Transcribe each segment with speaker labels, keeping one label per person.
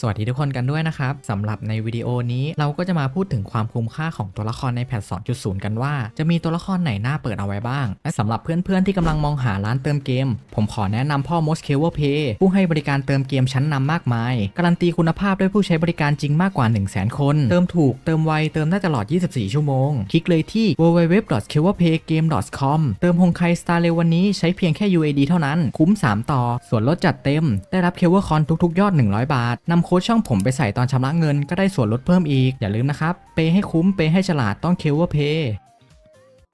Speaker 1: สวัสดีทุกคนกันด้วยนะครับสำหรับในวิดีโอนี้เราก็จะมาพูดถึงความคุ้มค่าของตัวละครในแพท 2.0 กันว่า จะมีตัวละครไหนน่าเปิดเอาไว้บ้าง และสำหรับเพื่อนๆที่กำลังมองหาร้านเติมเกม ผมขอแนะนำพ่อ m o s c a v e Pay ผู้ให้บริการเติมเกมชั้นนำมากมาย การันตีคุณภาพด้วยผู้ใช้บริการจริงมากกว่า 1 0 0 0 0แคน เติมถูกเติมไวเติมได้ตลอด 24 ชั่วโมง คลิกเลยที่ www.silverpaygame.com เติมฮงไคสตาร์เลวันนี้ใช้เพียงแค่ UAD เท่านั้น คุ้ม 3 ต่อ ส่วนลดจัดเต็ม ได้รับเคเวอร์คอนทุกๆ ยอด 100 บาทนำโค้ดช่องผมไปใส่ตอนชำระเงินก็ได้ส่วนลดเพิ่มอีก อย่าลืมนะครับ เปให้คุ้ม เปให้ฉลาดต้องเคเวอร์เพย์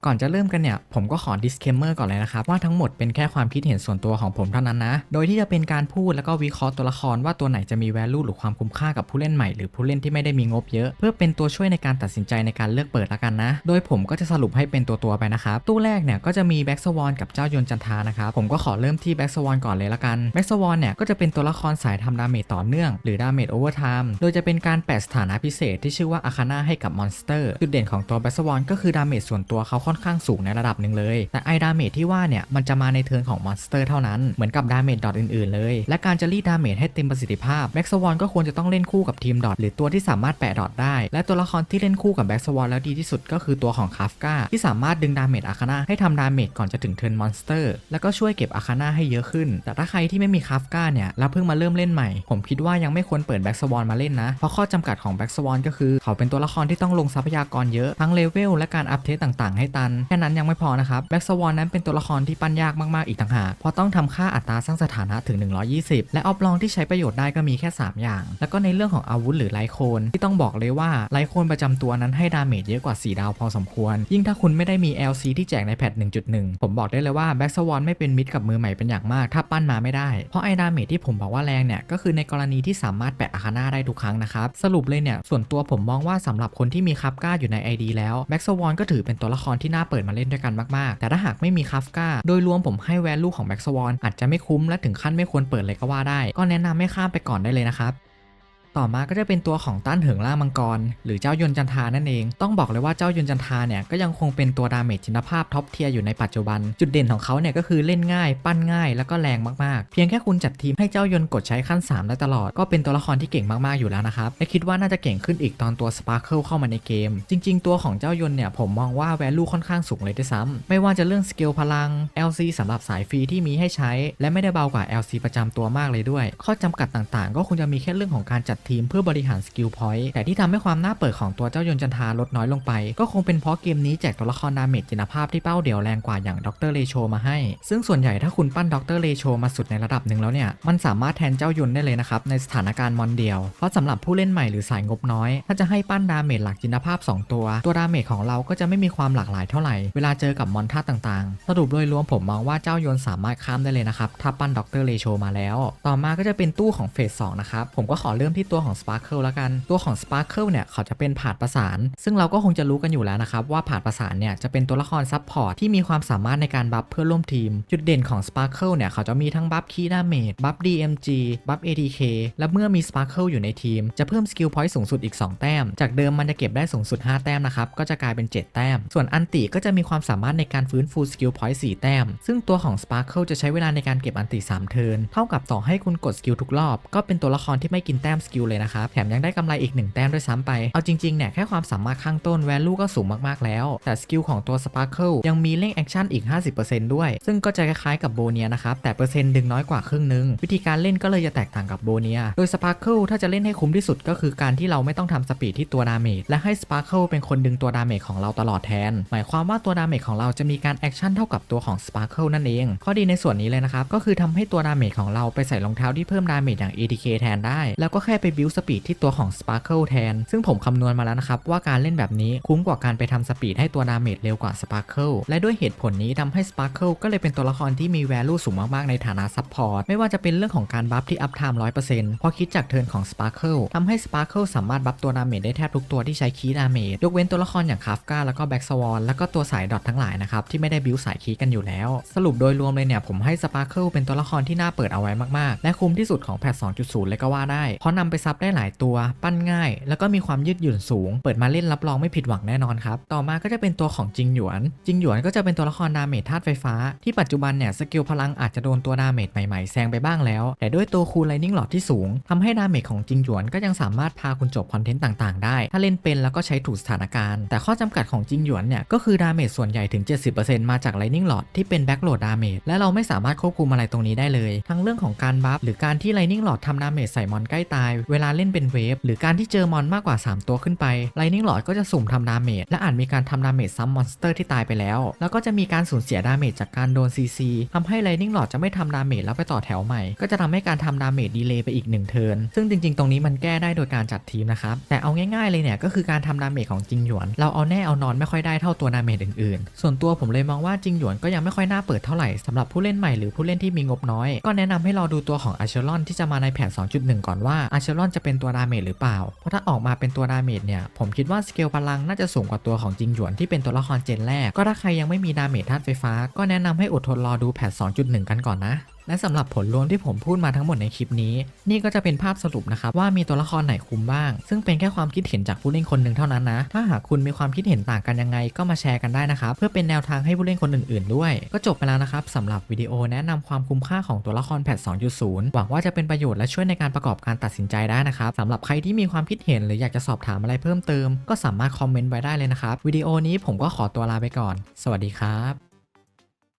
Speaker 1: ก่อนจะเริ่มกันเนี่ย ผมก็ขอ disclaimer ก่อนเลยนะครับ ว่าทั้งหมดเป็นแค่ความคิดเห็นส่วนตัวของผมเท่านั้นนะ โดยที่จะเป็นการพูดแล้วก็วิเคราะห์ตัวละครว่าตัวไหนจะมี value หรือความคุ้มค่ากับผู้เล่นใหม่หรือผู้เล่นที่ไม่ได้มีงบเยอะ เพื่อเป็นตัวช่วยในการตัดสินใจในการเลือกเปิดละกันนะ โดยผมก็จะสรุปให้เป็นตัวตัวไปนะครับ ตู้แรกเนี่ยก็จะมีแบ็กสวอนกับเจ้ายนจันทานะครับ ผมก็ขอเริ่มที่แบ็กสวอนก่อนเลยละกันแบ็กสวอนเนี่ยก็จะเป็นตัวละครสายทำดาเมจต่อเนื่องหรือดาเมจโอเวอร์ไทม์โดยจะเป็นการแปะสถานะพิเศษที่ชื่อว่าอาคาน่าให้กับมอนสเตอร์จุดเด่นของตัวแบ็กสวอนก็คือดาเมจส่วนตัวเขาค่อนข้างสูงในระดับหนึ่งเลย แต่ไอดาเมจที่ว่าเนี่ยมันจะมาในเทิร์นของมอนสเตอร์เท่านั้น เหมือนกับดาเมจดอทอื่นๆเลย และการจะรีดดาเมจให้เต็มประสิทธิภาพแบ็กสวอนก็ควรจะต้องเล่นคู่กับทีมดอทหรือตัวที่สามารถแปะดอทได้ และตัวละครที่เล่นคู่กับแบ็กสวอนแล้วดีที่สุดก็คือตัวของคาฟกาที่สามารถดึงดาเมจอาคาน่าให้ทำดาเมจก่อนจะถึงเทิร์นมอนสเตอร์แล้วก็ช่วยเก็บอาคาน่าให้เยอะขึ้น แต่ถ้าใครที่ไม่มีคาฟกาเนี่ยแล้วเพิ่งมาเริ่มเล่นใหม่ ผมคิดว่ายังไม่ควรเปิดแบ็กสวอนมาเล่นนะ เพราะข้อจำกัดของแบ็กสวอนก็คือ เขาเป็นตัวละครที่ต้องลงทรัพยากรเยอะทั้งเลเวลและการอัปเดตต่างๆให้ตัน แค่นั้นยังไม่พอนะครับแบ็กสวอนนั้นเป็นตัวละครที่ปั้นยากมากๆอีกต่างหากเพราะต้องทำค่าอัตราสร้างสถานะถึง 120 และออฟลองที่ใช้ประโยชน์ได้ก็มีแค่ 3 อย่าง แล้วก็ในเรื่องของอาวุธหรือไลโคนที่ต้องบอกเลยว่าไลโคนประจำตัวนั้นให้ดาเมจเยอะกว่า 4 ดาวพอสมควร ยิ่งถ้าคุณไม่ได้มี LC ที่แจกในแพท1.1 ผมบอกได้เลยว่าแบ็กสวอนไม่เป็นมิตรกับมือใหม่เป็นอย่างมากถ้าปั้นมาไม่ได้ เพราะไอดาเมจที่ผมบอกว่าแรงเนี่ยก็คือในกรณีที่สามารถแปะอาคาน่าได้ทุกครั้งนะครับสรุปเลยเนี่ยส่วนตัวผมมองว่าสำหรับคนที่มีคับก้าอยู่ใน ID แล้วแบ็กสวอนก็ถือเป็นตัวละครที่น่าเปิดมาเล่นด้วยกันมากๆ แต่ถ้าหากไม่มีคัฟกาโดยรวมผมให้แวลูของแบ็กสวอนอาจจะไม่คุ้มและถึงขั้นไม่ควรเปิดเลยก็ว่าได้ ก็แนะนำไม่ข้ามไปก่อนได้เลยนะครับ ต่อมาก็จะเป็นตัวของต้านเหิงล่ามังกร หรือเจ้ายนจันทานั่นเอง ต้องบอกเลยว่าเจ้ายนจันทาเนี่ยก็ยังคงเป็นตัวดาเมจจินภาพท็อปเทียร์อยู่ในปัจจุบัน จุดเด่นของเขาเนี่ยก็คือเล่นง่าย ปั้นง่ายแล้วก็แรงมากๆ เพียงแค่คุณจัดทีมให้เจ้ายนกดใช้ขั้น 3 ได้ตลอด ก็เป็นตัวละครที่เก่งมากๆอยู่แล้วนะครับ และคิดว่าน่าจะเก่งขึ้นอีกตอนตัวสปาร์เคิลเข้ามาในเกม จริง ๆ ตัวของเจ้ายนเนี่ยผมมองว่าแวลูค่อนข้างสูงเลยด้วยซ้ำไม่ว่าจะเรื่องสเกลพลัง LC สำหรับสายฟรีที่มีให้ใช้ และไม่ได้เบากว่า LC ประจำตัวมากเลยด้วย ข้อจำกัดต่างๆ ก็คงจะมีแค่เรื่องของการจัดทีมเพื่อบริหารสกิลพอยต์แต่ที่ทำให้ความน่าเปิดของตัวเจ้ายนจันทาลดน้อยลงไป ก็คงเป็นเพราะเกมนี้แจกตัวละครดาเมจจินภาพที่เป้าเดี่ยวแรงกว่าอย่างด็อกเตอร์เลโชมาให้ ซึ่งส่วนใหญ่ถ้าคุณปั้นด็อกเตอร์เลโชมาสุดในระดับหนึ่งแล้วเนี่ย มันสามารถแทนเจ้ายนได้เลยนะครับในสถานการณ์มอนเดียว เพราะสำหรับผู้เล่นใหม่หรือสายงบน้อย ถ้าจะให้ปั้นดาเมจหลักจินภาพ 2 ตัว ตัวดาเมจของเราก็จะไม่มีความหลากหลายเท่าไหร่ เวลาเจอกับมอนท่าต่างๆ สรุปโดยรวมผมมองว่าเจ้ายนสามารถข้ามได้เลยนะครับถ้าปั้นด็อกเตอร์เลโชมาแล้ว ต่อมาก็จะเป็นตู้ของเฟสสองนะครับผมก็ขอเริ่มที่ตัวของ Sparkle แล้วกัน ตัวของ Sparkle เนี่ยเขาจะเป็นผาดประสาน ซึ่งเราก็คงจะรู้กันอยู่แล้วนะครับว่าผาดประสานเนี่ยจะเป็นตัวละครซับพอร์ตที่มีความสามารถในการบัฟเพื่อร่วมทีม จุดเด่นของ Sparkle เนี่ยเขาจะมีทั้งบัฟคีดาเมจบัฟ DMG บัฟ ATK และเมื่อมี Sparkle อยู่ในทีม จะเพิ่มสกิลพอยต์สูงสุดอีก 2 แต้ม จากเดิมมันจะเก็บได้สูงสุด 5 แต้มนะครับก็จะกลายเป็น 7 แต้ม ส่วนอันติก็จะมีความสามารถในการฟื้นฟูสกิลพอยต์4แต้ม ซึ่งตัวของ Sparkle จะใช้เวลาในการเก็บอันติ3เทิร์นเท่ากับต่อให้คุณกดสกิลทุกรอบก็เป็นตัวละครที่ไม่กินแต้มสกิลเลยนะครับ แถมยังได้กำไรอีก 1 แต้มด้วยซ้ำไป เอาจริงๆเนี่ยแค่ความสามารถข้างต้น value ก็สูงมากๆแล้ว แต่สกิลของตัว Sparkle ยังมีเร่งแอคชั่นอีก 50%ด้วย ซึ่งก็จะคล้ายๆกับโบเนียนะครับ แต่เปอร์เซ็นต์ดึงน้อยกว่าครึ่งหนึง วิธีการเล่นก็เลยจะแตกต่างกับโบเนีย โดย Sparkle ถ้าจะเล่นให้คุ้มที่สุดก็คือการที่เราไม่ต้องทำสปีดที่ตัวดาเมจและให้ Sparkle เป็นคนดึงตัวดาเมจของเราตลอดแทน หมายความว่าตัวดาเมจของเราจะมีการแอคชั่นเท่ากับตัวของ Sparkle นั่นเอง ข้อดีในส่วนนี้เลยนะครับก็คือทำให้ตัวดาเมจของเราไปใส่รองเท้าที่เพิ่มดาเมจอย่าง ATK แทนได้ แล้วก็แค่ไปบิวสปีดที่ตัวของ Sparkle แทน ซึ่งผมคำนวณมาแล้วนะครับ ว่าการเล่นแบบนี้คุ้มกว่าการไปทำสปีดให้ตัวดาเมจเร็วกว่า Sparkle และด้วยเหตุผลนี้ทำให้ Sparkle ก็เลยเป็นตัวละครที่มี value สูงมากๆในฐานะซัพพอร์ตไม่ว่าจะเป็นเรื่องของการบัฟที่อัพไทม์100%พอคิดจากเทิร์นของ Sparkle ทำให้ Sparkle สามารถบัฟตัวดาเมจได้แทบทุกตัวที่ใช้คีดาเมจยกเว้นตัวละครอย่างคาฟกาแล้วก็แบ็กสวอนแล้วก็ตัวสายดอททั้งหลายนะครับที่ไม่ได้บิวสายคีกันอยู่แล้ว สรุปโดยรวมเลยเนี่ยผมให้ Sparkle เป็นตัวละครที่น่าเปิดเอาไว้มากๆ และคุ้มที่สุดของแพท2.0 เลยก็ว่าได้เพราะนำไปซับได้หลายตัว ปั้นง่าย แล้วก็มีความยืดหยุ่นสูง เปิดมาเล่นรับรองไม่ผิดหวังแน่นอนครับ ต่อมาก็จะเป็นตัวของจิงหยวน จิงหยวนก็จะเป็นตัวละครดาเมจธาตุไฟฟ้า ที่ปัจจุบันเนี่ยสกิลพลังอาจจะโดนตัวดาเมจใหม่ๆแซงไปบ้างแล้ว แต่ด้วยตัวคูลไลนิ่งหลอดที่สูงทำให้ดาเมจของจิงหยวนก็ยังสามารถพาคุณจบคอนเทนต์ต่างๆ ได้ ถ้าเล่นเป็นแล้วก็ใช้ถูกสถานการณ์ แต่ข้อจำกัดของจิงหยวนเนี่ยก็คือดาเมจส่วนใหญ่ถึง 70%มาจากไลนิ่งหลอดที่เป็นแบ็กโหลดดาเมจและเราไม่สามารถควบคุมอะไรตรงนี้ได้เลย ทั้งเรื่องของการบัฟหรือการที่ไลนิ่งหลอดทำดาเมจใส่มอนใกล้ตายเวลาเล่นเป็นเวฟหรือการที่เจอมอนมากกว่า 3 ตัวขึ้นไปไลนิ่งหลอดก็จะสุ่มทำดาเมจและอาจมีการทำดาเมจซ้ำมอนสเตอร์ที่ตายไปแล้ว แล้วก็จะมีการสูญเสียดาเมจจากการโดนซีซีทำให้ไลนิ่งหลอดจะไม่ทำดาเมจแล้วไปต่อแถวใหม่ ก็จะทำให้การทำดาเมจดีเลย์ไปอีกหนึ่งเทิร์นซึ่งจริง ๆ ตรงนี้มันแก้ได้โดยการจัดทีมนะครับแต่เอาง่ายๆเลยเนี่ยก็คือการทำดาเมจของจิงหยวนเราเอาแน่เอานอนไม่ค่อยได้เท่าตัวดาเมจอื่นๆ ส่วนตัวผมเลยมองว่าจิงหยวนก็ยังไม่ค่อยน่าเปิดเท่าไหร่สำหรับผู้เล่นใหม่หรือผู้เล่นที่มีงบน้อย ก็แนะนำให้รอดูตัวของอาเชลอนที่จะมาในแผน 2.1 ก่อนว่าอาเชลอนจะเป็นตัวดาเมจหรือเปล่า เพราะถ้าออกมาเป็นตัวดาเมจเนี่ย ผมคิดว่าสเกลพลังน่าจะสูงกว่าตัวของจิงหยวนที่เป็นตัวละครเจนแรก ก็ถ้าใครยังไม่มีดาเมจธาตุไฟฟ้า ก็แนะนำให้อดทนรอดูแพท2.1 กันก่อนนะ และสำหรับผลรวมที่ผมพูดมาทั้งหมดในคลิปนี้ นี่ก็จะเป็นภาพสรุปนะครับว่ามีตัวละครไหนคุ้มบ้าง ซึ่งเป็นแค่ความคิดเห็นจากผู้เล่นคนหนึ่งเท่านั้นนะ ถ้าหากคุณมีความคิดเห็นต่างกันยังไงก็มาแชร์กันได้นะครับเพื่อเป็นแนวทางให้ผู้เล่นคนอื่น ๆ ด้วย ก็จบไปแล้วนะครับสำหรับวิดีโอแนะนำความคุ้มค่าของตัวละครแพท 2.0 หวังว่าจะเป็นประโยชน์และช่วยในการประกอบการตัดสินใจได้นะครับสำหรับใครที่มีความคิดเห็นหรืออยากจะสอบถามอะไรเพิ่มเติม ก็สามารถคอมเมนต์ไว้ได้เลยนะครับวิดีโอนี้ผมก็ขอตัวลาไปก่อน สวัสดีครับ